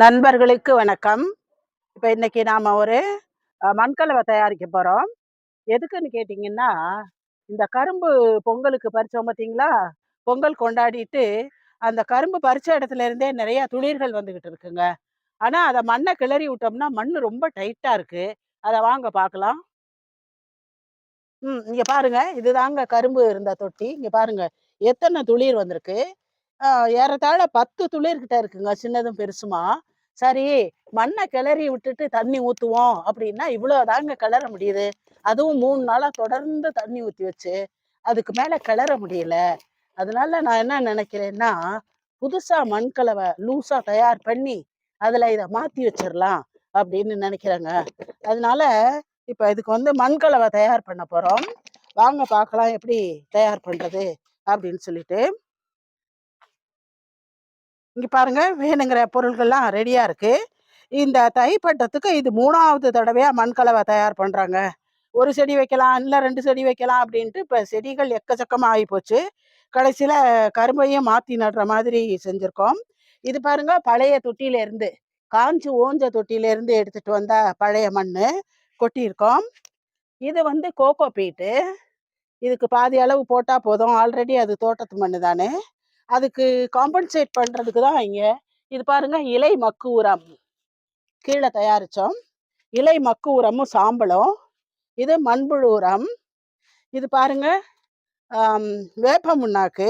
நண்பர்களுக்கு வணக்கம். இப்போ இன்னைக்கு நாம் ஒரு மண்கலவை தயாரிக்க போகிறோம் எதுக்குன்னு கேட்டிங்கன்னா இந்த கரும்பு பொங்கலுக்கு பறித்தோம் பார்த்தீங்களா பொங்கல் கொண்டாடிட்டு அந்த கரும்பு பறித்த இடத்துல இருந்தே நிறைய துளிர்கள் வந்துக்கிட்டு இருக்குங்க. ஆனால் அதை மண்ணை கிளறி விட்டோம்னா மண் ரொம்ப டைட்டாக இருக்குது அதை வாங்க பார்க்கலாம் ம் இங்கே பாருங்கள் இதுதாங்க கரும்பு இருந்த தொட்டி. இங்கே பாருங்கள் எத்தனை துளிர் வந்திருக்கு. ஏறத்தாழ பத்து துளிர்கிட்ட இருக்குங்க சின்னதும் பெருசுமா. சரி மண்ணை கிளறி விட்டுட்டு தண்ணி ஊற்றுவோம் அப்படின்னா இவ்வளோ தாங்க கிளற முடியுது. அதுவும் மூணு நாளாக தொடர்ந்து தண்ணி ஊற்றி வச்சு அதுக்கு மேலே கிளற முடியல. அதனால நான் என்ன நினைக்கிறேன்னா புதுசாக மண்கலவை லூஸாக தயார் பண்ணி அதில் இதை மாற்றி வச்சிடலாம் அப்படின்னு நினைக்கிறேங்க. அதனால இப்போ இதுக்கு வந்து மண்கலவை தயார் பண்ண போகிறோம் வாங்க பார்க்கலாம் எப்படி தயார் பண்ணுறது அப்படின்னு சொல்லிட்டு. இங்கே பாருங்கள் வேணுங்கிற பொருள்கள்லாம் ரெடியாக இருக்குது இந்த தைப்பட்டத்துக்கு இது மூணாவது தடவையாக மண்கலவை தயார் பண்ணுறாங்க ஒரு செடி வைக்கலாம் இல்லை ரெண்டு செடி வைக்கலாம் அப்படின்ட்டு இப்போ செடிகள் எக்கச்சக்கமாக ஆகி போச்சு கரும்பையும் மாற்றி நடுற மாதிரி செஞ்சுருக்கோம். இது பாருங்கள் பழைய தொட்டியிலேருந்து காஞ்சி காஞ்சு ஓஞ்ச தொட்டியிலேருந்து எடுத்துகிட்டு வந்தால் வந்த பழைய மண் கொட்டியிருக்கோம். இது வந்து கோகோ பீட்டு இதுக்கு பாதி அளவு போட்டால் போதும். ஆல்ரெடி அது தோட்டத்து மண் தானே அதுக்கு காம்பன்சேட் பண்றதுக்கு தான் இங்க இது பாருங்க இலை மக்கு உரம். கீழே தயாரிச்சோம். இலை மக்கு உரமும் சாம்பலும். இது மண்புழு உரம். இது பாருங்க வேப்ப முன்னாக்கு.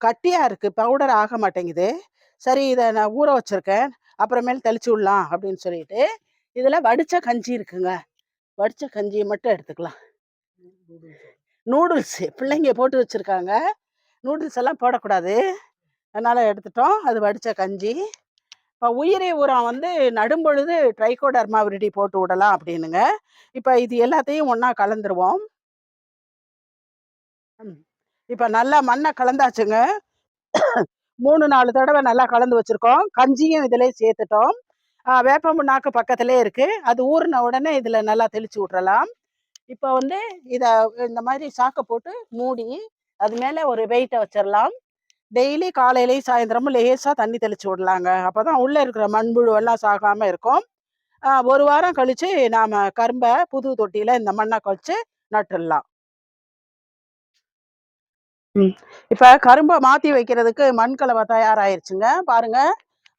கட்டியா இருக்கு பவுடர் ஆக மாட்டேங்குது. சரி இதை நான் ஊற வச்சிருக்கேன். அப்புறமேல் தெளிச்சு விடலாம் அப்படின்னு சொல்லிட்டு இதுல வடிச்ச கஞ்சி இருக்குங்க. வடிச்ச கஞ்சியை மட்டும் எடுத்துக்கலாம். நூடுல்ஸ் பிள்ளைங்க போட்டு வச்சிருக்காங்க. நூடுல்ஸ் எல்லாம் போடக்கூடாது. அதனால் எடுத்துட்டோம். அது வடித்த கஞ்சி. இப்போ உயிரி உரம் வந்து நடும்பொழுது ட்ரைகோடர்மா போட்டு விடலாம் அப்படின்னுங்க. இப்போ இது எல்லாத்தையும் ஒன்றா கலந்துருவோம். இப்போ நல்லா மண்ணை கலந்தாச்சுங்க. மூணு நாலு தடவை நல்லா கலந்து வச்சுருக்கோம். கஞ்சியும் இதிலே சேர்த்துட்டோம். ஆ, வேப்ப முன்னாக்கு பக்கத்திலே இருக்குது அது ஊறின உடனே இதில் நல்லா தெளித்து விட்றலாம் இப்போ வந்து இதை இந்த மாதிரி சாக்கை போட்டு மூடி அது மேலே ஒரு வெயிட்டை வச்சிடலாம் டெய்லி காலையிலையும் சாயந்தரமும் லேசாக தண்ணி தெளிச்சு விடலாங்க. அப்போ தான் உள்ளே இருக்கிற மண்புழு எல்லாம் சாகாமல் இருக்கும். ஒரு வாரம் கழிச்சு நாம் கரும்பை புது தொட்டியில் இந்த மண்ணை கழிச்சு நட்டுடலாம் ம். இப்போ கரும்பை மாற்றி வைக்கிறதுக்கு மண்கலவை தயாராயிருச்சுங்க. பாருங்க.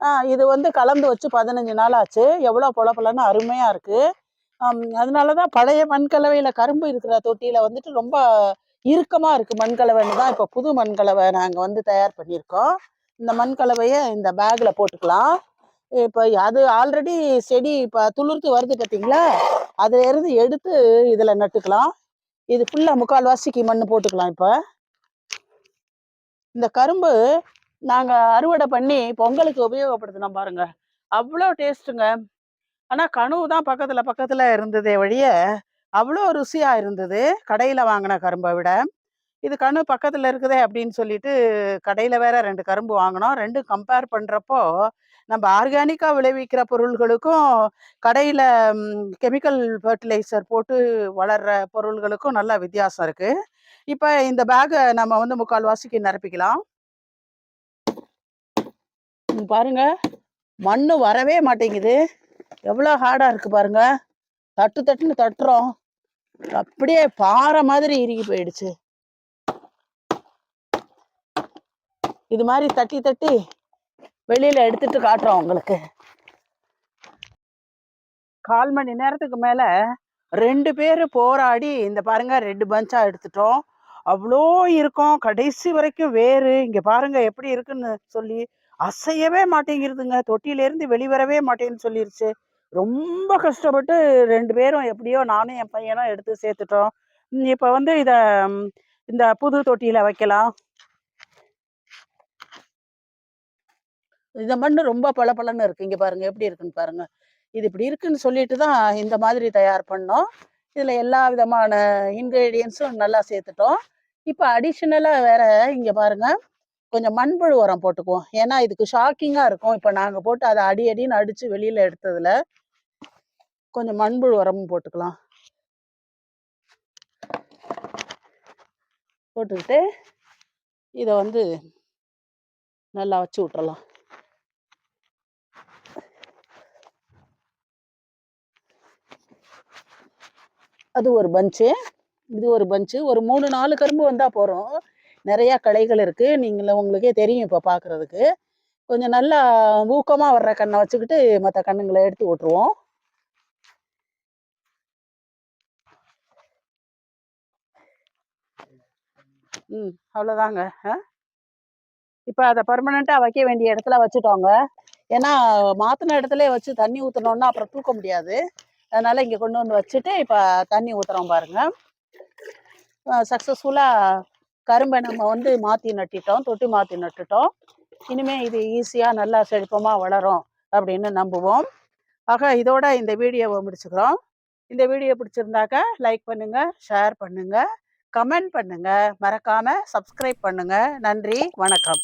ஆ, இது வந்து கலந்து வச்சு பதினஞ்சு நாள் ஆச்சு. எவ்வளோ பொலப்பலன்னு அருமையாக இருக்கு. அதனால தான் பழைய மண்கலவையில் கரும்பு இருக்கிற தொட்டியில் வந்துட்டு ரொம்ப இறுக்கமாக இருக்குது மண்கலவைன்னு தான் இப்போ புது மண்கலவை நாங்கள் வந்து தயார் பண்ணியிருக்கோம். இந்த மண்கலவையை இந்த பேக்கில் போட்டுக்கலாம். இப்போ அது ஆல்ரெடி செடி இப்போ துளிர்த்து வருது பார்த்தீங்களா அதுலேருந்து எடுத்து இதில் நட்டுக்கலாம். இது ஃபுல்லாக முக்கால்வாசிக்கு மண் போட்டுக்கலாம் இப்போ. இந்த கரும்பு நாங்கள் அறுவடை பண்ணி பொங்கலுக்கு உபயோகப்படுத்தினோம் பாருங்க. அவ்வளோ டேஸ்ட்டுங்க ஆனால் கனவு தான் பக்கத்தில் பக்கத்தில் இருந்ததே வழிய அவ்வளோ ருசியாக இருந்தது. கடையில் வாங்கின கரும்பை விட. இது கணு பக்கத்தில் இருக்குதே அப்படின்னு சொல்லிட்டு கடையில் வேற ரெண்டு கரும்பு வாங்கினோம். ரெண்டும் கம்பேர் பண்ணுறப்போ நம்ம ஆர்கானிக்காக விளைவிக்கிற பொருள்களுக்கும் கடையில் கெமிக்கல் ஃபர்டிலைசர் போட்டு வளர்கிற பொருள்களுக்கும் நல்ல வித்தியாசம் இருக்குது இப்போ இந்த பேக்கை நம்ம வந்து முக்கால் வாசிக்கு நிரப்பிக்கலாம் பாருங்க. மண்ணு வரவே மாட்டேங்குது. எவ்வளோ ஹார்டாக இருக்குது பாருங்க. தட்டு தட்டுன்னு தட்டுறோம். அப்படியே பாறை மாதிரி இறுகி போயிடுச்சு. இது மாதிரி தட்டி தட்டி வெளியில எடுத்துட்டு காட்டுறோம் உங்களுக்கு. கால் மணி நேரத்துக்கு மேல ரெண்டு பேர் போராடி இந்த பாருங்க ரெண்டு பஞ்சா எடுத்துட்டோம். அவ்வளோ இருக்கும். கடைசி வரைக்கும் வேறு. இங்க பாருங்க எப்படி இருக்குன்னு சொல்லி அசையவே மாட்டேங்கிறதுங்க. தொட்டியிலேருந்து வெளிவரவே மாட்டேன்னு சொல்லிருச்சு. ரொம்ப கஷ்டப்பட்டு ரெண்டு பேரும் எப்படியோ நானும் என் பையனும் எடுத்து சேர்த்துட்டோம். இப்போ வந்து இதை இந்த புது தொட்டியில் வைக்கலாம். இந்த மண் ரொம்ப பளபளன்னு இருக்கு. இங்கே பாருங்க எப்படி இருக்குன்னு பாருங்க. இது இப்படி இருக்குன்னு சொல்லிட்டு தான் இந்த மாதிரி தயார் பண்ணோம். இதில் எல்லா விதமான இன்க்ரீடியன்ஸும் நல்லா சேர்த்துட்டோம். இப்போ அடிஷ்னலாக வேற இங்கே பாருங்க கொஞ்சம் மண்புழு உரம் போட்டுக்குவோம். ஏன்னா இதுக்கு ஷாக்கிங்காக இருக்கும். இப்போ நாங்கள் போட்டு அதை அடி அடின்னு அடித்து வெளியில் எடுத்ததில் கொஞ்சம் மண்புழு உரமும் போட்டுக்கலாம். போட்டுக்கிட்டு இதை வந்து நல்லா வச்சு விட்றலாம் அது ஒரு பஞ்சு. இது ஒரு பஞ்சு. ஒரு மூணு நாலு கரும்பு வந்தால் போகிறோம் நிறையா களைகள் இருக்குது நீங்கள உங்களுக்கே தெரியும் இப்போ பார்க்குறதுக்கு கொஞ்சம் நல்லா ஊக்கமாக வர்ற கண்ணை வச்சுக்கிட்டு மற்ற கண்ணுங்களை எடுத்து விட்ருவோம் ம் அவ்வளோதாங்க இப்போ அதை பர்மனெண்ட்டாக வைக்க வேண்டிய இடத்துல வச்சுட்டோங்க. ஏன்னா மாற்றின இடத்துல வச்சு தண்ணி ஊற்றினோன்னா அப்புறம் தூக்க முடியாது. அதனால் இங்கே கொண்டு வந்து வச்சுட்டு இப்போ தண்ணி ஊற்றுறோம் பாருங்கள் சக்ஸஸ்ஃபுல்லாக கரும்பை நம்ம வந்து மாற்றி நட்டிட்டோம் தொட்டி மாற்றி நட்டுட்டோம். இனிமேல் இது ஈஸியாக நல்லா செழிப்பமாக வளரும் அப்படின்னு நம்புவோம். ஆக இதோட இந்த வீடியோவை முடிச்சுக்கிறோம். இந்த வீடியோ பிடிச்சிருந்தாக்க லைக் பண்ணுங்கள் ஷேர் பண்ணுங்கள் கமெண்ட் பண்ணுங்கள் மறக்காமல் சப்ஸ்கிரைப் பண்ணுங்கள் நன்றி. வணக்கம்.